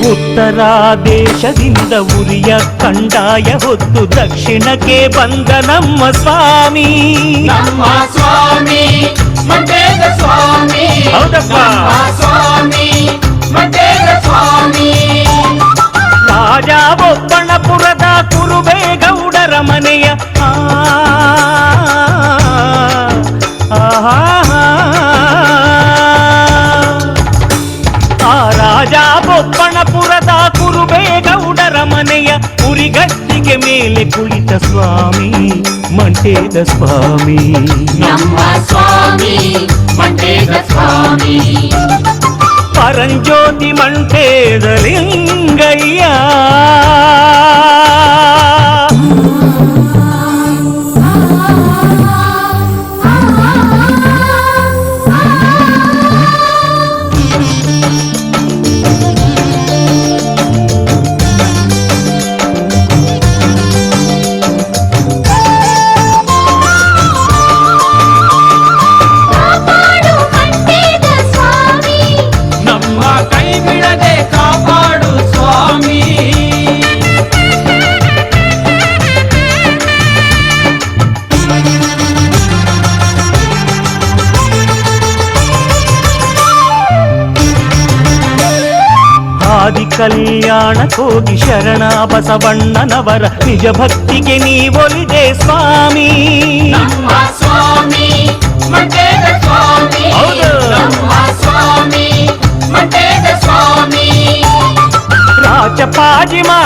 ಉತ್ತರ ದೇಶದಿಂದ ಉರಿಯ ಕಂಡಾಯ ಹೊತ್ತು ದಕ್ಷಿಣಕ್ಕೆ ಬಂದ ನಮ್ಮ ಸ್ವಾಮಿ. ನಮ್ಮ ಸ್ವಾಮಿ. ರಾಜ ಬೊಪ್ಪಣಪುರದ ಕುರುಬೇಗೌಡರ ಮನೆಯ ಉರಿಗಟ್ಟಿಗೆ ಮೇಲೆ ಕುಳಿತ ಸ್ವಾಮಿ ಮಂಟೇದ ಸ್ವಾಮಿ ನಮ್ಮ ಸ್ವಾಮಿ ಮಂಟೇದ ಸ್ವಾಮಿ ಪರಂಜ್ಯೋತಿ ಮಂಟೇದ ಲಿಂಗಯ್ಯ ಆದಿ ಕಲ್ಯಾಣ ಕೋಗಿ ಶರಣ ಬಸವಣ್ಣನವರ ನಿಜ ಭಕ್ತಿಗೆ ನೀವೊಲಿದೆ ಸ್ವಾಮಿ ನಮ್ಮ ಸ್ವಾಮಿ ಮಂಟೇದ ಸ್ವಾಮಿ ಹೌದು. ನಮ್ಮ ಸ್ವಾಮಿ ಮಂಟೇದ ಸ್ವಾಮಿ ರಾಜಪಾಜಿ